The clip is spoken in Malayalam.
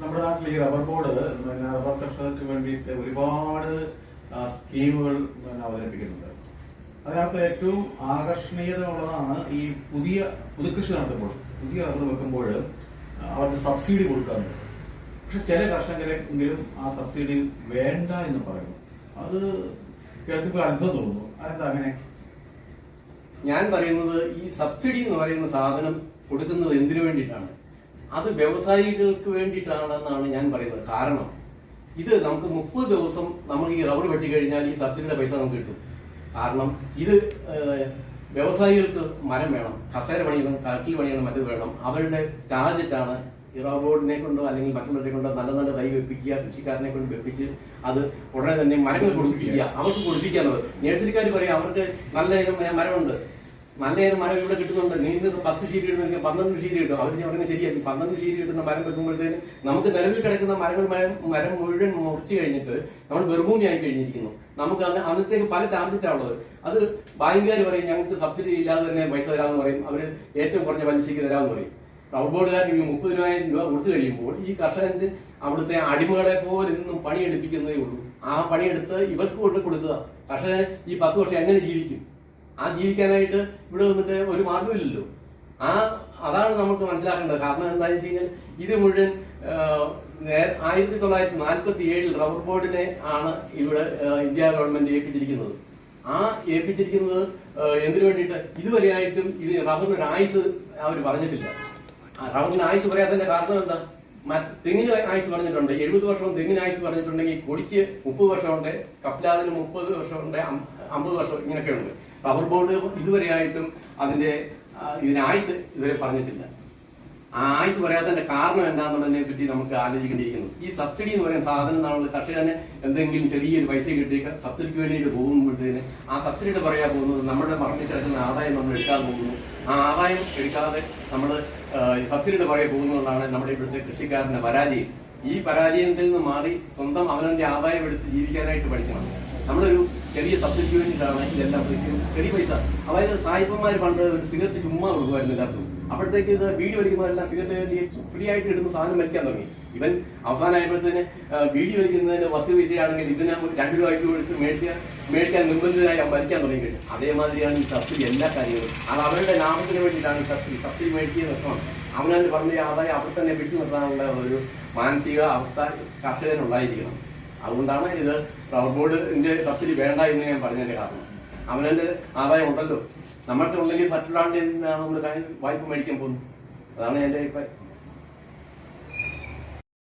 നമ്മുടെ നാട്ടിൽ ഈ റബ്ബർ ബോർഡ് പിന്നെ റബ്ബർ കർഷകർക്ക് വേണ്ടിയിട്ട് ഒരുപാട് സ്കീമുകൾ പിന്നെ അവതരിപ്പിക്കുന്നുണ്ട്. അതിനകത്ത് ഏറ്റവും ആകർഷണീയതയുള്ളതാണ് ഈ പുതിയ പുതുകൃഷി നടത്തുമ്പോൾ പുതിയ റബ്ബർ വെക്കുമ്പോൾ അവർക്ക് സബ്സിഡി കൊടുക്കാറുണ്ട് പക്ഷെ ചില കർഷകരെങ്കിലും ആ സബ്സിഡി വേണ്ട എന്ന് പറയുന്നു. അത് കേൾക്കുമ്പോൾ അത്ഭുതം തോന്നുന്നു. അതെന്താ അങ്ങനെ? ഞാൻ പറയുന്നത് ഈ സബ്സിഡി എന്ന് പറയുന്ന സാധനം കൊടുക്കുന്നത് എന്തിനു വേണ്ടിയിട്ടാണ്? അത് വ്യവസായികൾക്ക് വേണ്ടിയിട്ടാണെന്നാണ് ഞാൻ പറയുന്നത്. കാരണം ഇത് നമുക്ക് മുപ്പത് ദിവസം നമ്മൾ ഈ റബ്ബർ വെട്ടി കഴിഞ്ഞാൽ ഈ സബ്സിഡിയുടെ പൈസ നമുക്ക് കിട്ടും. കാരണം ഇത് വ്യവസായികൾക്ക് മരം വേണം കസേര പണിയണം കട്ടിൽ പണിയണം മറ്റത് വേണം. അവരുടെ ടാർജറ്റാണ് ഈ റബ്ബോർഡിനെ കൊണ്ടോ അല്ലെങ്കിൽ മറ്റുള്ളവരെ കൊണ്ടോ നല്ല നല്ല തൈ വെപ്പിക്കുക കൃഷിക്കാരനെ കൊണ്ട് വെപ്പിച്ച് അത് ഉടനെ തന്നെ മരങ്ങൾ കൊടുപ്പിക്കുക. അവർക്ക് കൊടുപ്പിക്കുക എന്നുള്ളത് നഴ്സറിക്കാർ പറയും അവർക്ക് നല്ല മരമുണ്ട്. നല്ല ഇനം മരം ഇവിടെ കിട്ടുന്നുണ്ട്. നീ ഇന്ന് പത്ത് ഷീറ്റ് ഇടുന്നെങ്കിൽ പന്ത്രണ്ട് ഷീറ്റ് കിട്ടും. അവർ ഉടനെ ശരിയാക്കി. പന്ത്രണ്ട് ഷീറ്റ് കിട്ടുന്ന മരം വെക്കുമ്പോഴത്തേന് നമുക്ക് നിലവിൽ കിടക്കുന്ന മരങ്ങൾ മരം മരം മുഴുവൻ മുറിച്ചു കഴിഞ്ഞിട്ട് നമ്മൾ വെറുഭൂമിയായി കഴിഞ്ഞിരിക്കുന്നു. നമുക്ക് അന്ന് അന്നത്തേക്ക് പല ടാർജറ്റാണുള്ളത് അത് ബാങ്കുകാർ പറയും ഞങ്ങൾക്ക് സബ്സിഡി ഇല്ലാതെ തന്നെ പൈസ തരാമെന്ന് പറയും. അവർ ഏറ്റവും കുറഞ്ഞ പലിശയ്ക്ക് തരാമെന്ന് പറയും. റബ്ബർ ബോർഡുകാർക്ക് ഈ മുപ്പതിനായിരം രൂപ കൊടുത്തു കഴിയുമ്പോൾ ഈ കർഷകന്റെ അവിടുത്തെ അടിമകളെ പോലെ ഇന്നും പണിയെടുപ്പിക്കുന്നതേ ഉള്ളൂ. ആ പണിയെടുത്ത് ഇവർക്ക് കൊണ്ട് കൊടുക്കുക. കർഷകൻ ഈ പത്ത് വർഷം എങ്ങനെ ജീവിക്കും? ആ ജീവിക്കാനായിട്ട് ഇവിടെ വന്നിട്ട് ഒരു മാർഗമില്ലല്ലോ ആ അതാണ് നമുക്ക് മനസ്സിലാക്കേണ്ടത്. കാരണം എന്താണെന്ന് വെച്ച് കഴിഞ്ഞാൽ ഇത് മുഴുവൻ ആയിരത്തി തൊള്ളായിരത്തി നാൽപ്പത്തി ഏഴിൽ റബ്ബർ ബോർഡിനെ ആണ് ഇവിടെ ഇന്ത്യ ഗവൺമെന്റ് ഏൽപ്പിച്ചിരിക്കുന്നത്. ആ ഏൽപ്പിച്ചിരിക്കുന്നത് എന്തിനു വേണ്ടിയിട്ട്? ഇതുവരെയായിട്ടും ഇത് റബ്ബറിന് ഒരു ആയുസ് അവർ പറഞ്ഞിട്ടില്ല റബ്ബറിന് ആയുസ് പറയാത്തതിന്റെ കാരണം എന്താ? തെങ്ങിന് ആയുസ് പറഞ്ഞിട്ടുണ്ട്. എഴുപത് വർഷം തെങ്ങിന് ആയുസ് പറഞ്ഞിട്ടുണ്ടെങ്കിൽ കൊടിക്ക് മുപ്പത് വർഷമുണ്ട് കപ്ലാവിന് മുപ്പത് വർഷമുണ്ട് അമ്പത് വർഷം ഇങ്ങനെയൊക്കെ ഉണ്ട് റബ്ബർ ബോർഡ് ഇതുവരെയായിട്ടും അതിന്റെ ഇതിന് ആയുസ് ഇതുവരെ പറഞ്ഞിട്ടില്ല. ആയുസ് പറയാത്തതിന്റെ കാരണം എന്താണെന്നുള്ളതിനെ പറ്റി നമുക്ക് ആലോചിക്കേണ്ടിയിരിക്കുന്നു. ഈ സബ്സിഡി എന്ന് പറയുന്ന സാധനം നമ്മൾ കർഷകന് എന്തെങ്കിലും ചെറിയൊരു പൈസ കിട്ടിയൊക്കെ. സബ്സിഡിക്ക് വേണ്ടിയിട്ട് പോകുമ്പോഴത്തേന് ആ സബ്സിഡിയുടെ പറയാൻ പോകുന്നത് നമ്മുടെ മറന്നു കിടക്കുന്ന ആദായം നമ്മൾ എടുക്കാൻ പോകുന്നു. ആ ആദായം എടുക്കാതെ നമ്മൾ സബ്സിഡിയുടെ പറയാൻ പോകുന്നതാണ് നമ്മുടെ ഇവിടുത്തെ കൃഷിക്കാരന്റെ പരാജയം ഈ പരാജയത്തിൽ നിന്ന് മാറി സ്വന്തം അവനവന്റെ ആദായം എടുത്ത് ജീവിക്കാനായിട്ട് പഠിക്കണം. നമ്മളൊരു ചെറിയ സബ്സിഡിക്ക് വേണ്ടിയിട്ടാണ് ഇതെല്ലാം. ചെറിയ പൈസ. അതായത് സായിപ്പന്മാർ പണ്ട് ഒരു സിഗരറ്റ് ചുമ്മാ കൊടുക്കുമായിരുന്നു എല്ലാവർക്കും. അപ്പോഴത്തേക്ക് ഇത് വീഡിയോ വലിക്കുന്നവരെല്ലാം സിഗരറ്റ് വേണ്ടി ഫ്രീ ആയിട്ട് ഇടുന്ന സാധനം വലിക്കാൻ തുടങ്ങി. ഇവൻ അവസാനമായപ്പോഴത്തേന് വീഡിയോ വലിക്കുന്നതിന് പത്ത് പൈസയാണെങ്കിൽ ഇതിനെ രണ്ട് രൂപയ്ക്ക് കൊടുത്ത് മേടിക്കാൻ മേടിക്കാൻ നിർബന്ധിതരായി വലിക്കാൻ തുടങ്ങി അതേമാതിരിയാണ് ഈ സബ്സിഡി എല്ലാ കാര്യങ്ങളും. അത് അവരുടെ ലാഭത്തിന് വേണ്ടിയിട്ടാണ് ഈ സബ്സിഡി. സബ്സിഡി മേടിക്കുക നിർത്തണം അവനവന്റെ പറഞ്ഞ ആദായം അവർ തന്നെ പിടിച്ചു നിർത്താനുള്ള ഒരു മാനസിക അവസ്ഥ കർഷകനുണ്ടായിരിക്കണം അതുകൊണ്ടാണ് ഇത് റബ്ബർ ബോർഡിന്റെ സബ്സിഡി വേണ്ട എന്ന് ഞാൻ പറഞ്ഞതിന്റെ കാരണം. അവനെ ആദായം ഉണ്ടല്ലോ. നമ്മൾക്ക് ഉണ്ടെങ്കിൽ മറ്റൊരാളുടെ നമ്മൾ വായ്പ മേടിക്കാൻ പോകുന്നു. അതാണ് എന്റെ അഭിപ്രായം.